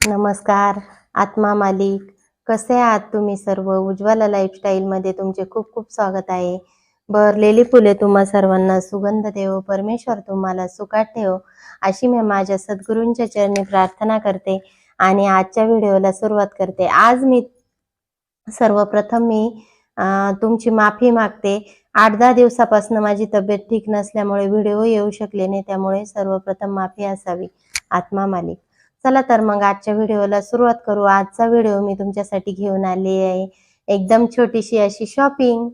नमस्कार आत्मा मालिक. कसे आहात तुम्ही सर्व? उज्ज्वला लाईफस्टाईलमध्ये तुमचे खूप खूप स्वागत आहे. बहरलेली फुले तुम्हा सर्वांना सुगंध देव परमेश्वर तुम्हाला सुखात ठेव अशी मी माझ्या सद्गुरूंच्या चरणी प्रार्थना करते आणि आजच्या व्हिडिओला सुरुवात करते. आज मी सर्वप्रथम मी तुमची माफी मागते. आठ दहा दिवसापासून माझी तब्येत ठीक नसल्यामुळे व्हिडिओ येऊ शकले नाही त्यामुळे सर्वप्रथम माफी असावी. आत्मा मालिक. चला तर मग आजच्या व्हिडिओला सुरुवात करू. आजचा व्हिडिओ मी तुमच्यासाठी घेऊन आले आहे. एकदम छोटीशी अशी शॉपिंग.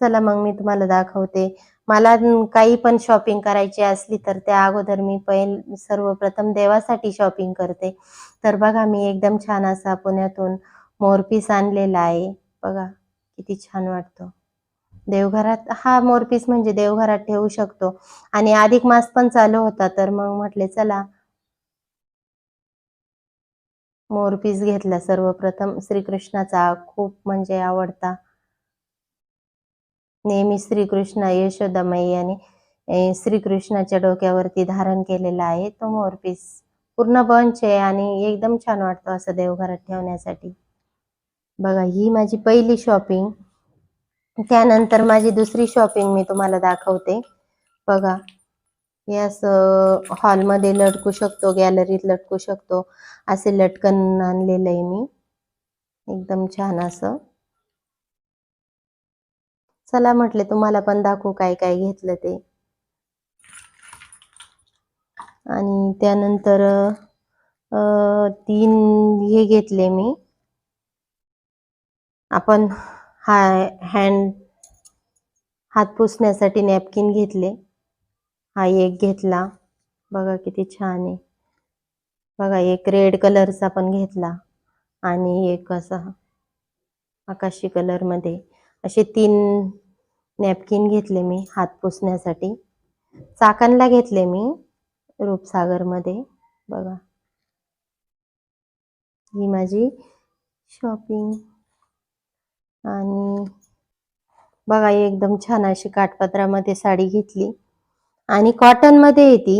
चला मग मी तुम्हाला दाखवते. मला काही पण शॉपिंग करायची असली तर त्या अगोदर मी पहिल सर्वप्रथम देवासाठी शॉपिंग करते. तर बघा मी एकदम छान असा पुण्यातून मोरपीस आणलेला आहे. बघा किती छान वाटतो. देवघरात हा मोरपीस म्हणजे देवघरात ठेवू शकतो. आणि अधिक मास पण चालू होता तर मग म्हटले चला मोरपीस घेतला सर्वप्रथम. श्रीकृष्णाचा खूप म्हणजे आवडता. नेहमी श्रीकृष्ण यशोदामाई मैयाने श्रीकृष्णाच्या डोक्यावरती धारण केलेला आहे तो मोरपीस पूर्ण बंच आहे आणि एकदम छान वाटतो असं देवघरात ठेवण्यासाठी. बघा ही माझी पहिली शॉपिंग. त्यानंतर माझी दुसरी शॉपिंग मी तुम्हाला दाखवते. बघा हे असं हॉलमध्ये लटकू शकतो गॅलरीत लटकू शकतो असे लटकन आणलेलं आहे मी. एकदम छान असं. चला म्हटले तुम्हाला पण दाखवू काय काय घेतलं ते. आणि त्यानंतर तीन हे घेतले मी. आपण हा हँड हात पुसण्यासाठी नॅपकिन घेतले. हा एक घेतला. बघा किती छान आहे. बघा एक रेड कलरचा पण घेतला आणि एक असा आकाशी कलरमध्ये असे तीन नॅपकिन घेतले मी हात पुसण्यासाठी. चाकणला घेतले मी रूपसागरमध्ये बघा. ही माझी शॉपिंग आणि बघा एकदम छान अशी काठपत्रामध्ये साडी घेतली. आणि कॉटनमध्ये आहे ती.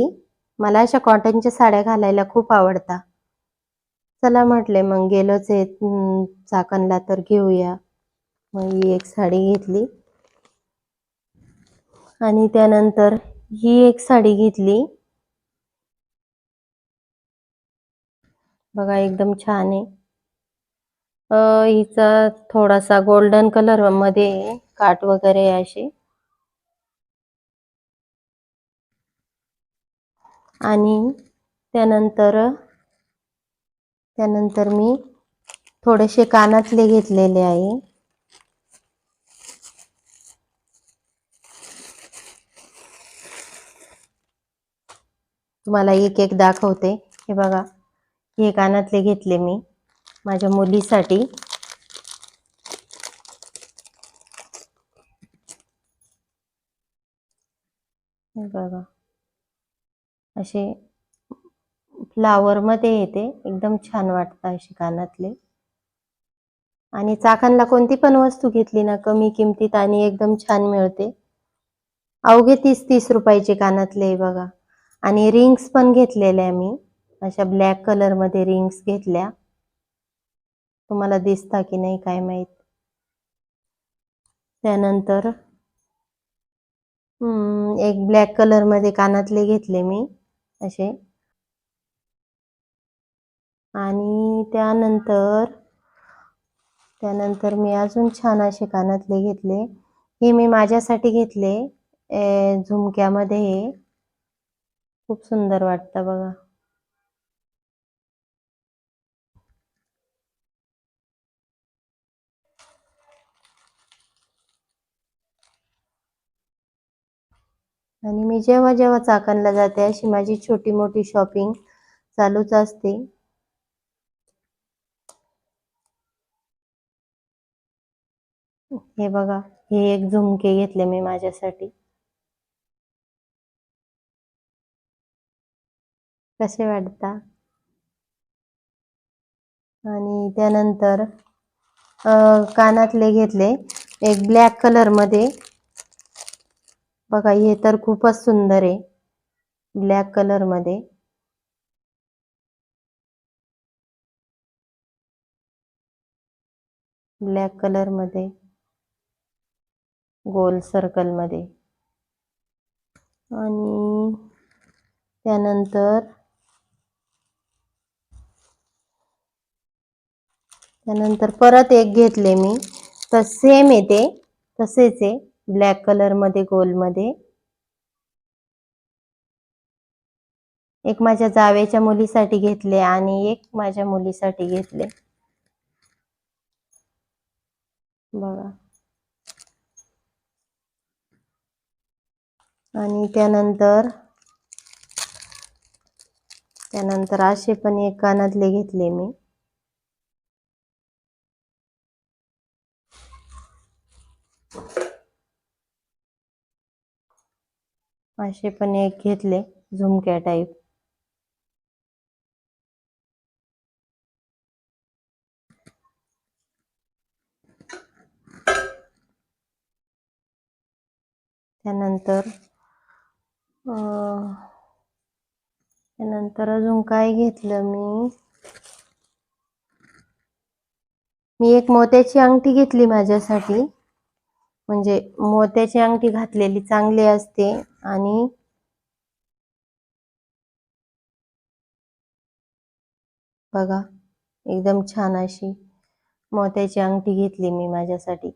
मला अशा कॉटनच्या साड्या घालायला खूप आवडतात चला म्हटले मग गेलोच आहे चाकणला तर घेऊया. मग ही एक साडी घेतली. आणि त्यानंतर ही एक साडी घेतली. बघा एकदम छान आहे. हिचा थोडासा गोल्डन कलरमध्ये काट काठ वगैरे अशी आणि त्यानंतर त्यानंतर मी थोडेसे कानातले घेतलेले आहे. तुम्हाला एक एक दाखवते. हे बघा हे कानातले घेतले मी माझ्या मुलीसाठी. हे बघा. असे फ्लावर मध्ये येते. एकदम छान वाटतं असे कानातले. आणि चाकांला कोणती पण वस्तू घेतली ना कमी किमतीत आणि एकदम छान मिळते. अवघे तीस तीस रुपयाचे कानातले बघा. आणि रिंग्स पण घेतलेल्या मी. अशा ब्लॅक कलरमध्ये रिंग्स घेतल्या. तुम्हाला दिसता की नाही काय माहीत. त्यानंतर हम्म, एक ब्लॅक कलरमध्ये कानातले घेतले मी. असे. आणि त्यानंतर त्यानंतर मी अजून छान असे कानातले घेतले. हे मी माझ्यासाठी घेतले. झुमक्यामध्ये. हे खूप सुंदर वाटतं बघा. आणि मी जेव्हा जेव्हा चाकणला जाते अशी माझी छोटी मोठी शॉपिंग चालूच असते. हे बघा हे एक झुमके घेतले मी माझ्यासाठी. कसे वाटता? आणि त्यानंतर कानातले घेतले एक ब्लॅक कलरमध्ये बघा हे तर खूपच सुंदर आहे. ब्लॅक कलरमध्ये. ब्लॅक कलरमध्ये. गोल सर्कलमध्ये. आणि त्यानंतर त्यानंतर परत एक घेतले मी. तर सेम येते तसेच आहे. ब्लॅक कलरमध्ये गोलमध्ये एक माझ्या जावेच्या मुलीसाठी घेतले आणि एक माझ्या मुलीसाठी घेतले. बघा. आणि त्यानंतर त्यानंतर असे पण एक कानातले घेतले मी. असे पण एक घेतले झुमक्या टाईप त्यानंतर त्यानंतर अजून काय घेतलं मी? मी एक मोत्याची अंगठी घेतली माझ्यासाठी. म्हणजे मोत्याची अंगठी घातलेली चांगली असते आणि बघा एकदम छान अशी मोत्याची अंगठी घेतली मी माझ्यासाठी.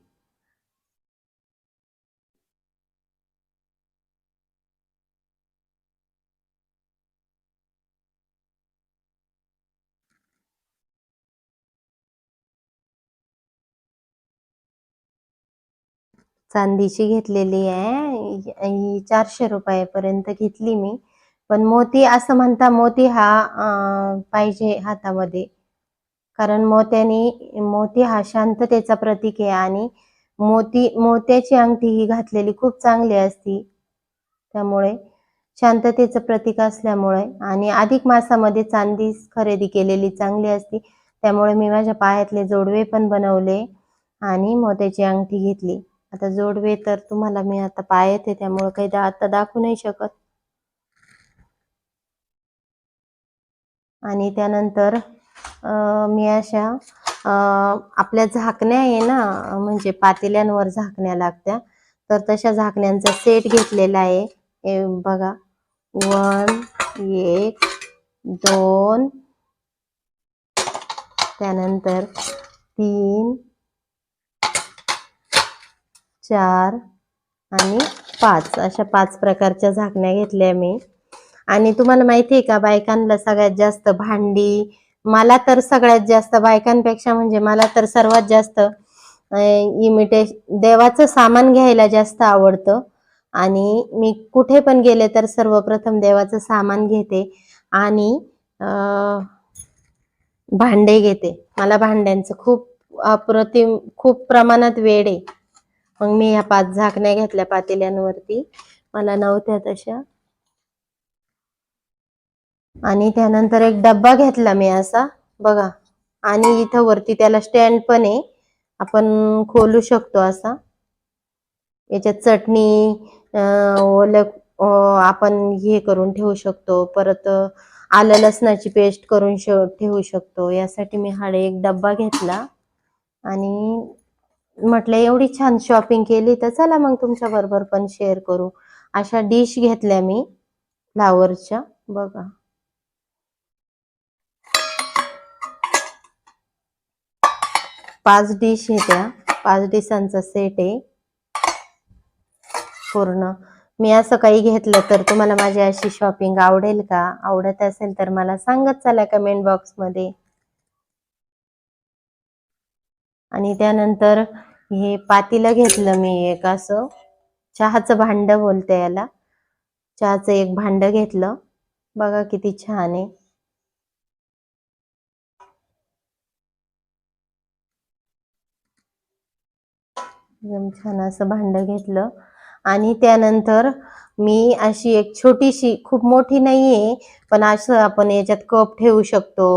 चांदीची घेतलेली आहे. ही चारशे रुपयापर्यंत घेतली मी. पण मोती असं म्हणता मोती हा पाहिजे हातामध्ये. कारण मोत्याने मोती हा शांततेचा प्रतीक आहे आणि मोती मोत्याची अंगठी ही घातलेली खूप चांगली असती. त्यामुळे शांततेचं प्रतीक असल्यामुळे आणि अधिक मासामध्ये चांदी खरेदी केलेली चांगली असती. त्यामुळे मी माझ्या पायातले जोडवे पण बनवले आणि मोत्याची अंगठी घेतली. आता जोडवे तर तुम्हाला मी आता पायात आहे त्यामुळे काही दा- आता दाखवू नाही शकत. आणि त्यानंतर मी अशा आपल्या झाकण्या आहे ना म्हणजे पातेल्यांवर झाकण्या लागत्या. तर तशा झाकण्यांचा सेट घेतलेला आहे. बघा. वन एक दोन. त्यानंतर तीन चार आणि पाच. अशा पाच प्रकारच्या झाकण्या घेतल्या मी. आणि तुम्हाला माहिती आहे का बायकांना सगळ्यात जास्त भांडी मला तर सगळ्यात जास्त बायकांपेक्षा म्हणजे मला तर सर्वात जास्त इमिटेश देवाचं सामान घ्यायला जास्त आवडतं. आणि मी कुठे पण गेले तर सर्वप्रथम देवाचं सामान घेते आणि भांडे घेते. मला भांड्यांचं खूप अप्रतिम खूप प्रमाणात वेळ आहे. मग मी ह्या पाच झाकण्या घेतल्या पातेल्यांवरती. मला नव्हत्या तशा. आणि त्यानंतर एक डब्बा घेतला मी असा. बघा. आणि इथं वरती त्याला स्टँड पण आहे. आपण खोलू शकतो असा. याच्यात चटणी ओल ओलं आपण हे करून ठेवू शकतो. परत आलं लसणाची पेस्ट करून ठेवू शकतो. यासाठी मी हाडे एक डब्बा घेतला. आणि म्हटलं एवढी छान शॉपिंग केली तर चला मग तुमच्या बरोबर पण शेअर करू. अशा डिश घेतल्या मी फ्लावरच्या बघा. पाच डिश आहे पाच डिशांचा सेट आहे. पूर्ण. मी असं काही घेतलं तर तुम्हाला माझी अशी शॉपिंग आवडेल का? आवडत असेल तर मला सांगत चला कमेंट बॉक्समध्ये. आणि त्यानंतर हे पातीलं घेतलं मी एक असं. चहाचं भांड बोलते याला. चहाचं एक भांड घेतलं. बघा किती छान आहे. एकदम छान असं भांड घेतलं. आणि त्यानंतर मी अशी एक छोटीशी खूप मोठी नाहीये पण असं आपण याच्यात कप ठेवू शकतो.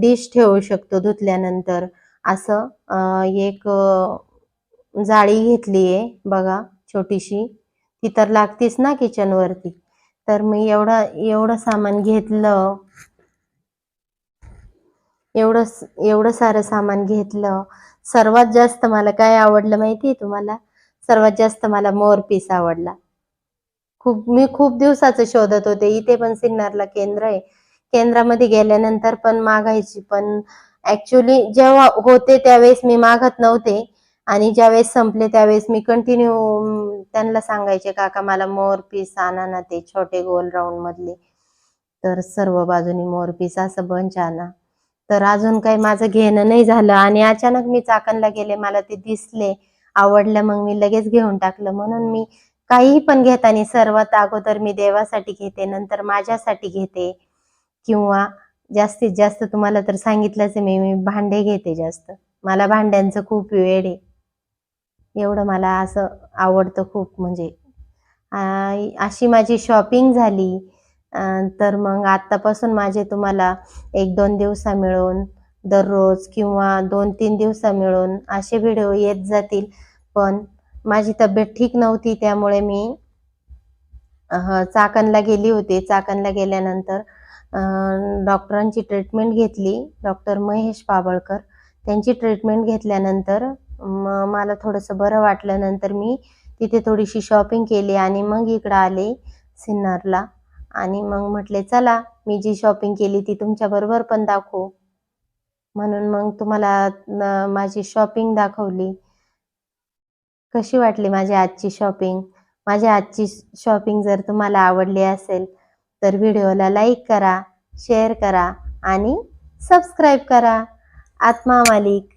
डिश ठेवू शकतो धुतल्यानंतर. असं एक जाळी जाळी घेतलीये बघा छोटीशी. ती तर लागतीच ना किचन वरती. तर मी एवढं एवढं सामान घेतलं. एवढं एवढं सारं सामान घेतलं. सर्वात जास्त मला काय आवडलं माहितीये तुम्हाला? सर्वात जास्त मला मोर पीस आवडला. खूप मी खूप दिवसाचं शोधत होते. इथे पण सिन्नरला केंद्र आहे. केंद्रामध्ये गेल्यानंतर पण मागायची पण ऍक्च्युली जेव्हा होते त्यावेळेस मी मागत नव्हते. आणि ज्यावेळेस संपले त्यावेळेस मी कंटिन्यू त्यांना सांगायचे काका मला मोर पीस आणा ना ते छोटे गोल राऊंड मधले. तर सर्व बाजूनी मोर पीस असं बंच आणा. तर अजून काही माझं घेणं नाही झालं. आणि अचानक मी चाकणला गेले. मला ते दिसले आवडलं. मग मी लगेच घेऊन टाकलं. म्हणून मी काहीही पण घेताना सर्वात अगोदर मी देवासाठी घेते नंतर माझ्यासाठी घेते. किंवा जास्तीत जास्त तुम्हाला तर सांगितलंच आहे मी मी भांडे घेते जास्त. मला भांड्यांचं खूप वेळ आहे. एवढं मला असं आवडतं खूप म्हणजे. अशी माझी शॉपिंग झाली तर मग आत्तापासून माझे तुम्हाला एक दोन दिवसा मिळून दररोज किंवा दोन तीन दिवसा मिळून असे व्हिडिओ येत जातील. पण माझी तब्येत ठीक नव्हती त्यामुळे मी चाकणला गेली होती. चाकणला गेल्यानंतर डॉक्टरांची ट्रीटमेंट घेतली. डॉक्टर महेश पाबळकर त्यांची ट्रीटमेंट घेतल्यानंतर मला थोडंसं बरं वाटलं नंतर मी तिथे थोडीशी शॉपिंग केली आणि मग इकडं आले सिन्नरला. आणि मग म्हटले चला मी जी शॉपिंग केली ती तुमच्या बरोबर पण दाखवू. म्हणून मग तुम्हाला माझी शॉपिंग दाखवली. कशी वाटली माझी आजची शॉपिंग? माझी आजची शॉपिंग जर तुम्हाला आवडली असेल तर व्हिडिओला लाईक करा शेअर करा आणि सबस्क्राईब करा. आत्मा मालिक.